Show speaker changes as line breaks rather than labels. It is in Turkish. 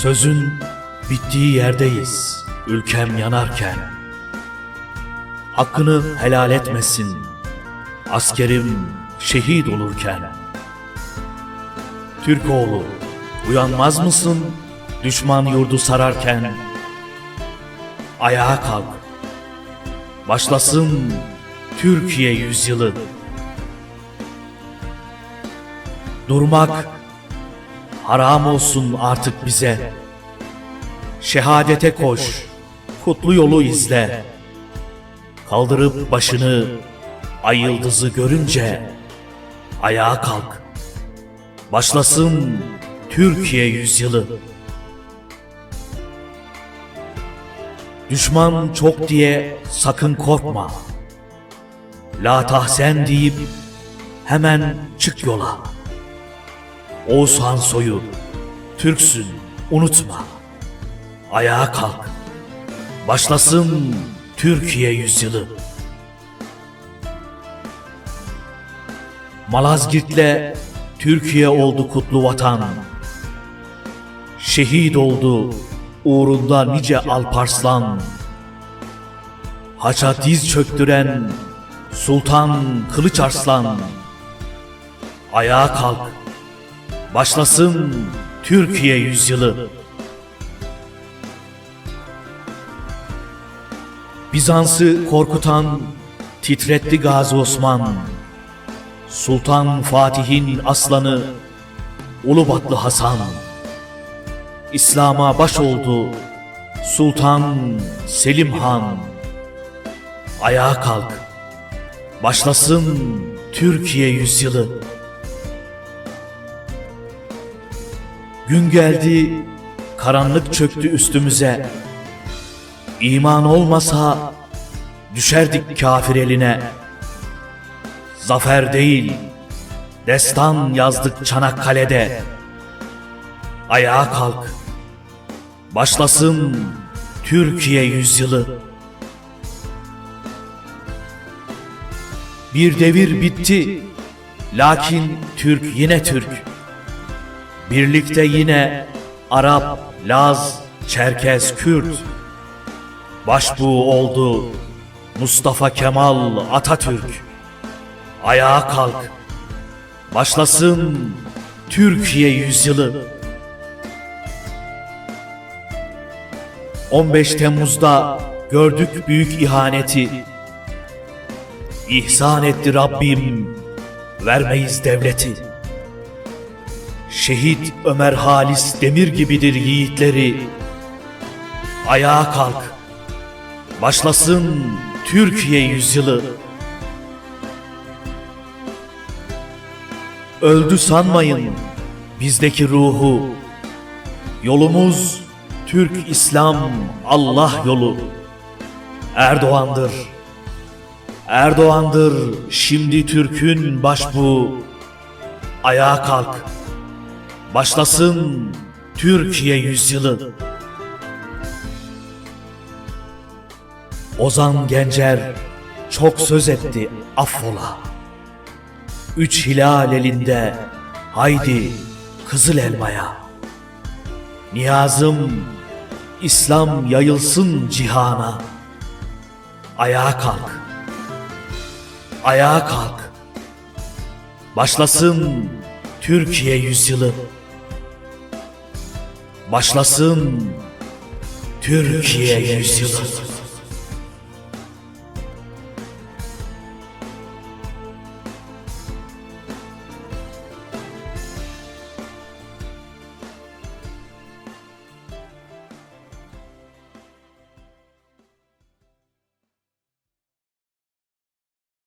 Sözün bittiği yerdeyiz ülkem yanarken. Hakkını helal etmesin askerim şehit olurken. Türkoğlu uyanmaz mısın düşman yurdu sararken? Ayağa kalk. Başlasın Türkiye yüzyılı. Durmak haram olsun artık bize. Şehadete koş, kutlu yolu izle. Kaldırıp başını ay yıldızı görünce ayağa kalk. Başlasın Türkiye yüzyılı. Düşman çok diye sakın korkma. La tahsen deyip hemen çık yola. Oğuzhan soyu, Türksün unutma. Ayağa kalk. Başlasın Türkiye yüzyılı. Malazgirt'le Türkiye oldu kutlu vatan. Şehit oldu uğrunda nice Alparslan. Haça diz çöktüren Sultan Kılıç Arslan. Ayağa kalk. Başlasın Türkiye yüzyılı. Bizans'ı korkutan titretti Gazi Osman. Sultan Fatih'in aslanı Ulubatlı Hasan. İslam'a baş oldu Sultan Selim Han. Ayağa kalk. Başlasın Türkiye yüzyılı. Gün geldi, karanlık çöktü üstümüze. İman olmasa düşerdik kafir eline. Zafer değil, destan yazdık Çanakkale'de. Ayağa kalk, başlasın Türkiye yüzyılı. Bir devir bitti, lakin Türk yine Türk. Birlikte yine Arap, Laz, Çerkez, Kürt. Başbuğ oldu Mustafa Kemal Atatürk. Ayağa kalk. Başlasın Türkiye yüzyılı. 15 Temmuz'da gördük büyük ihaneti. İhsan etti Rabbim, vermeyiz devleti. Şehit Ömer Halis Demir gibidir yiğitleri. Ayağa kalk. Başlasın Türkiye yüzyılı. Öldü sanmayın bizdeki ruhu. Yolumuz Türk İslam Allah yolu. Erdoğan'dır. Erdoğan'dır şimdi Türk'ün başbuğu. Ayağa kalk. Başlasın Türkiye yüzyılı. Ozan Gencer çok söz etti affola. Üç hilal elinde haydi kızıl elmaya. Niyazım İslam yayılsın cihana. Ayağa kalk. Ayağa kalk. Başlasın Türkiye yüzyılı. Başlasın Türkiye yüzyılı.